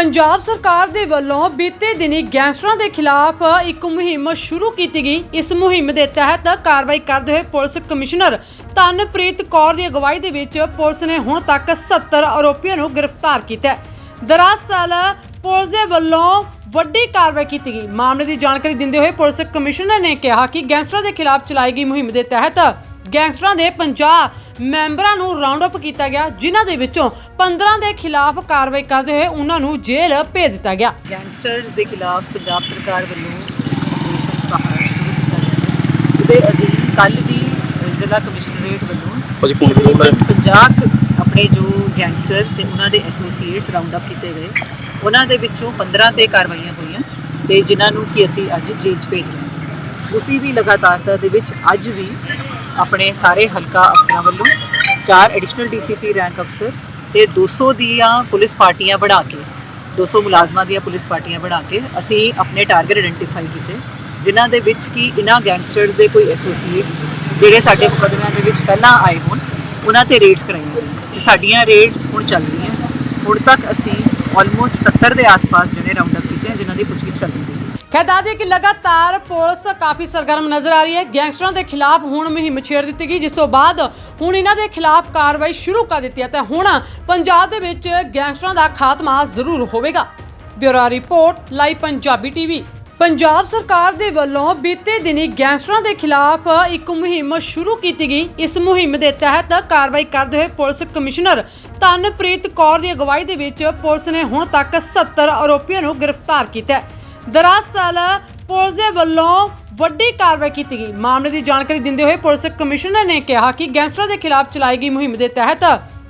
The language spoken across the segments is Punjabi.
ਪੰਜਾਬ ਸਰਕਾਰ ਦੇ ਵੱਲੋਂ ਬੀਤੇ ਦਿਨੀ ਗੈਂਗਸਟਰਾਂ ਦੇ ਖਿਲਾਫ ਇੱਕ ਮੁਹਿੰਮ ਸ਼ੁਰੂ ਕੀਤੀ ਗਈ। ਇਸ ਮੁਹਿੰਮ ਦੇ ਤਹਿਤ ਕਾਰਵਾਈ ਕਰਦੇ ਹੋਏ ਪੁਲਿਸ ਕਮਿਸ਼ਨਰ ਤਨਪ੍ਰੀਤ ਕੌਰ ਦੀ ਅਗਵਾਈ ਦੇ ਵਿੱਚ ਪੁਲਿਸ ਨੇ ਹੁਣ ਤੱਕ 70 ਆਰੋਪੀਆਂ ਨੂੰ ਗ੍ਰਿਫਤਾਰ ਕੀਤਾ ਹੈ। ਦਰਅਸਲ, ਪੁਲਿਸ ਦੇ ਵੱਲੋਂ ਵੱਡੀ ਕਾਰਵਾਈ ਕੀਤੀ ਗਈ। ਮਾਮਲੇ ਦੀ ਜਾਣਕਾਰੀ ਦਿੰਦੇ ਹੋਏ ਪੁਲਿਸ ਕਮਿਸ਼ਨਰ ਨੇ ਕਿਹਾ ਕਿ ਗੈਂਗਸਟਰਾਂ ਦੇ ਖਿਲਾਫ ਚਲਾਈ ਗਈ ਮੁਹਿੰਮ ਦੇ ਤਹਿਤ ਗੈਂਗਸਟਰਾਂ ਦੇ 50 ਮੈਂਬਰਾਂ ਨੂੰ ਰਾਉਂਡ ਅਪ ਕੀਤਾ ਗਿਆ ਜਿਨ੍ਹਾਂ ਦੇ ਵਿੱਚੋਂ 15 ਦੇ ਖਿਲਾਫ ਕਾਰਵਾਈ ਕਰਦੇ ਹੋਏ ਉਹਨਾਂ ਨੂੰ ਜੇਲ੍ਹ ਭੇਜ ਦਿੱਤਾ ਗਿਆ। ਗੈਂਗਸਟਰਸ ਦੇ ਖਿਲਾਫ ਪੰਜਾਬ ਸਰਕਾਰ ਵੱਲੋਂ ਆਪਰੇਸ਼ਨ ਪਹਾੜ ਸ਼ੁਰੂ ਕੀਤਾ ਗਿਆ। ਉਹਦੇ ਅਧੀਨ ਕੱਲ ਵੀ ਜ਼ਿਲ੍ਹਾ ਕਮਿਸ਼ਨਰੇਟ ਵੱਲੋਂ ਭਾਜੀ ਫੋਨ ਕਰੋ ਮੈਂ। 50 ਕੁ ਆਪਣੇ ਜੋ ਗੈਂਗਸਟਰ ਤੇ ਉਹਨਾਂ ਦੇ ਐਸੋਸੀਏਟਸ ਰਾਉਂਡ ਅਪ ਕੀਤੇ ਗਏ ਉਹਨਾਂ ਦੇ ਵਿੱਚੋਂ 15 ਤੇ ਕਾਰਵਾਈਆਂ ਹੋਈਆਂ ਤੇ ਜਿਨ੍ਹਾਂ ਨੂੰ ਕਿ ਅਸੀਂ ਅੱਜ ਜੇਲ੍ਹ 'ਚ ਭੇਜ ਰਹੇ ਹਾਂ। ਉਸੀ ਦੀ ਲਗਾਤਾਰਤਾ ਦੇ ਵਿੱਚ ਅੱਜ ਵੀ ਆਪਣੇ ਸਾਰੇ ਹਲਕਾ ਅਫਸਰਾਂ ਵੱਲੋਂ ਚਾਰ ਐਡੀਸ਼ਨਲ ਡੀਸੀਪੀ ਰੈਂਕ ਅਫਸਰ ਤੇ 200 ਦੀਆਂ ਪੁਲਿਸ ਪਾਰਟੀਆਂ ਬਣਾ ਕੇ 200 ਮੁਲਾਜ਼ਮਾਂ ਦੀਆਂ ਪੁਲਿਸ ਪਾਰਟੀਆਂ ਬਣਾ ਕੇ ਅਸੀਂ ਆਪਣੇ ਟਾਰਗੇਟ ਆਇਡੈਂਟੀਫਾਈ ਕੀਤੇ, ਜਿਨ੍ਹਾਂ ਦੇ ਵਿੱਚ ਕੀ ਇਹਨਾਂ ਗੈਂਗਸਟਰਸ ਦੇ ਕੋਈ ਐਸੋਸੀਏਟ ਜਿਹੜੇ ਸਾਡੇ ਮੁਕੱਦਮਿਆਂ ਦੇ ਵਿੱਚ ਪਹਿਲਾਂ ਆਏ ਹੋਣ ਉਹਨਾਂ ਤੇ ਰੇਡਸ ਕਰਾਈਆਂ ਗਈਆਂ ਤੇ ਸਾਡੀਆਂ ਰੇਡਸ ਹੁਣ ਚੱਲ ਰਹੀਆਂ। ਹੁਣ ਤੱਕ ਅਸੀਂ ਆਲਮੋਸਟ 70 ਦੇ ਆਸ-ਪਾਸ ਜਿਹੜੇ ਰਾਉਂਡ ਅਪ ਕੀਤੇ ਆ, ਜਿਨ੍ਹਾਂ ਦੀ ਪੁੱਛਗਿੱਛ ਚੱਲ ਰਹੀ ਹੈ। ਖੈਰ ਦੱਸਦੇ ਕਿ ਲਗਾਤਾਰ ਪੁਲਿਸ ਕਾਫੀ ਸਰਗਰਮ ਨਜ਼ਰ ਆ ਰਹੀ ਹੈ। ਗੈਂਗਸਟਰਾਂ ਦੇ ਖਿਲਾਫ ਹੁਣ ਮੁਹਿੰਮ ਛੇੜ ਦਿੱਤੀ ਗਈ, ਜਿਸ ਤੋਂ ਬਾਅਦ ਹੁਣ ਇਹਨਾਂ ਦੇ ਖਿਲਾਫ ਕਾਰਵਾਈ ਸ਼ੁਰੂ ਕਰ ਦਿੱਤੀ ਹੈ ਤੇ ਹੁਣ ਪੰਜਾਬ ਦੇ ਵਿੱਚ ਗੈਂਗਸਟਰਾਂ ਦਾ ਖਾਤਮਾ ਜ਼ਰੂਰ ਹੋਵੇਗਾ। Bureau report live Punjabi TV. Punjab ਸਰਕਾਰ ਦੇ ਵੱਲੋਂ ਬੀਤੇ ਦਿਨੀ ਗੈਂਗਸਟਰਾਂ ਦੇ ਖਿਲਾਫ ਇੱਕ ਮੁਹਿੰਮ ਸ਼ੁਰੂ ਕੀਤੀ ਗਈ। ਇਸ ਮੁਹਿੰਮ ਦੇ ਤਹਿਤ ਕਾਰਵਾਈ ਕਰਦੇ ਹੋਏ ਪੁਲਿਸ ਕਮਿਸ਼ਨਰ ਤਨਪ੍ਰੀਤ ਕੌਰ ਦੀ ਅਗਵਾਈ ਦੇ ਵਿੱਚ ਪੁਲਿਸ ਨੇ ਹੁਣ ਤੱਕ 70 ਆਰੋਪੀਆਂ ਨੂੰ ਗ੍ਰਿਫਤਾਰ ਕੀਤਾ ਹੈ। ਦਰਅਸਲ ਪੁਲਿਸ ਦੇ ਵੱਲੋਂ ਵੱਡੀ ਕਾਰਵਾਈ ਕੀਤੀ ਗਈ। ਮਾਮਲੇ ਦੀ ਜਾਣਕਾਰੀ ਦਿੰਦੇ ਹੋਏ ਪੁਲਿਸ ਕਮਿਸ਼ਨਰ ਨੇ ਕਿਹਾ ਕਿ ਗੈਂਗਸਟਰਾਂ ਦੇ ਖਿਲਾਫ ਚਲਾਈ ਗਈ ਮੁਹਿੰਮ ਦੇ ਤਹਿਤ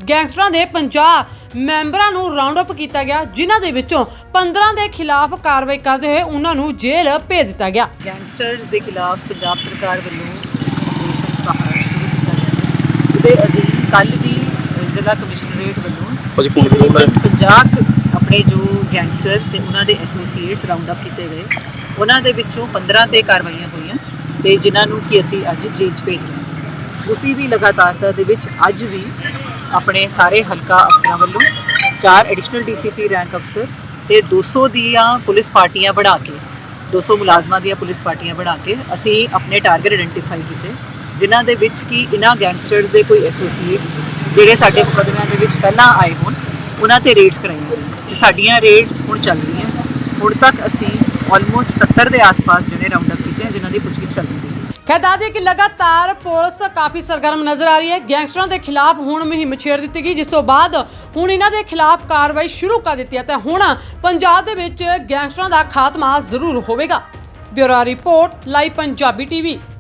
ਗੈਂਗਸਟਰਾਂ ਦੇ 50 ਮੈਂਬਰਾਂ ਨੂੰ ਰਾਉਂਡ ਅਪ ਕੀਤਾ ਗਿਆ ਜਿਨ੍ਹਾਂ ਦੇ ਵਿੱਚੋਂ 15 ਦੇ ਖਿਲਾਫ ਕਾਰਵਾਈ ਕਰਦੇ ਹੋਏ ਉਹਨਾਂ ਨੂੰ ਜੇਲ੍ਹ ਭੇਜ ਦਿੱਤਾ ਗਿਆ। ਗੈਂਗਸਟਰਸ ਦੇ ਖਿਲਾਫ ਪੰਜਾਬ ਸਰਕਾਰ ਵੱਲੋਂ ਆਪਰੇਸ਼ਨ ਪਹਾੜ ਸ਼ੁਰੂ ਕੀਤਾ ਗਿਆ। ਉਹਦੇ ਅਧੀਨ ਕੱਲ ਵੀ ਜ਼ਿਲ੍ਹਾ ਕਮਿਸ਼ਨਰੇਟ ਵੱਲੋਂ ਭਾਜੀ ਫੋਨ ਕਰੋ ਮੈਂ। 50 ਕੁ ਆਪਣੇ ਜੋ ਗੈਂਗਸਟਰ ਤੇ ਉਹਨਾਂ ਦੇ ਐਸੋਸੀਏਟਸ ਰਾਉਂਡ ਅਪ ਕੀਤੇ ਗਏ, ਉਹਨਾਂ ਦੇ ਵਿੱਚੋਂ 15 ਤੇ ਕਾਰਵਾਈਆਂ ਹੋਈਆਂ ਤੇ ਜਿਨ੍ਹਾਂ ਨੂੰ ਕਿ ਅਸੀਂ ਅੱਜ ਜੇਲ੍ਹ 'ਚ ਭੇਜ ਰਹੇ ਹਾਂ। ਉਸੀ ਦੀ ਲਗਾਤਾਰਤਾ ਦੇ ਵਿੱਚ ਅੱਜ ਵੀ ਆਪਣੇ ਸਾਰੇ ਹਲਕਾ ਅਫਸਰਾਂ ਵੱਲੋਂ ਚਾਰ ਐਡੀਸ਼ਨਲ ਡੀਸੀਪੀ ਰੈਂਕ ਅਫਸਰ ਤੇ 200 ਦੀਆਂ ਪੁਲਿਸ ਪਾਰਟੀਆਂ ਬਣਾ ਕੇ 200 ਮੁਲਾਜ਼ਮਾਂ ਦੀਆਂ ਪੁਲਿਸ ਪਾਰਟੀਆਂ ਬਣਾ ਕੇ ਅਸੀਂ ਆਪਣੇ ਟਾਰਗੇਟ ਆਇਡੈਂਟੀਫਾਈ ਕੀਤੇ, ਜਿਨ੍ਹਾਂ ਦੇ ਵਿੱਚ ਕਿ ਇਹਨਾਂ ਗੈਂਗਸਟਰਸ ਦੇ ਕੋਈ ਐਸੋਸੀਏਟ ਜਿਹੜੇ ਸਾਡੇ ਮੁਕੱਦਮਿਆਂ ਦੇ ਵਿੱਚ ਪਹਿਲਾਂ ਆਏ ਹੋਣ, ਉਹਨਾਂ ਤੇ ਰੇਡਸ ਕਰਾਈਆਂ ਗਈਆਂ। ਸਾਡੀਆਂ ਰੇਡਸ ਹੁਣ ਚੱਲ ਰਹੀਆਂ ਹੁਣ ਤੱਕ ਅਸੀਂ ਆਲਮੋਸਟ 70 ਦੇ ਆਸ-ਪਾਸ ਜਿਹੜੇ ਰਾਉਂਡ ਅਪ ਕੀਤੇ ਜਿਨ੍ਹਾਂ ਦੀ ਪੁੱਛਗਿੱਛ ਚੱਲ ਰਹੀ ਹੈ। ਖੈਰ ਦੱਸਦੇ ਕਿ ਲਗਾਤਾਰ ਪੁਲਿਸ ਕਾਫੀ ਸਰਗਰਮ ਨਜ਼ਰ ਆ ਰਹੀ ਹੈ। ਗੈਂਗਸਟਰਾਂ ਦੇ ਖਿਲਾਫ ਹੁਣ ਮੁਹਿੰਮ ਛੇੜ ਦਿੱਤੀ ਗਈ, ਜਿਸ ਤੋਂ ਬਾਅਦ ਹੁਣ ਇਹਨਾਂ ਦੇ ਖਿਲਾਫ ਕਾਰਵਾਈ ਸ਼ੁਰੂ ਕਰ ਦਿੱਤੀ ਹੈ ਤੇ ਹੁਣ ਪੰਜਾਬ ਦੇ ਵਿੱਚ ਗੈਂਗਸਟਰਾਂ ਦਾ ਖਾਤਮਾ ਜ਼ਰੂਰ ਹੋਵੇਗਾ। Bureau report, live Punjabi TV.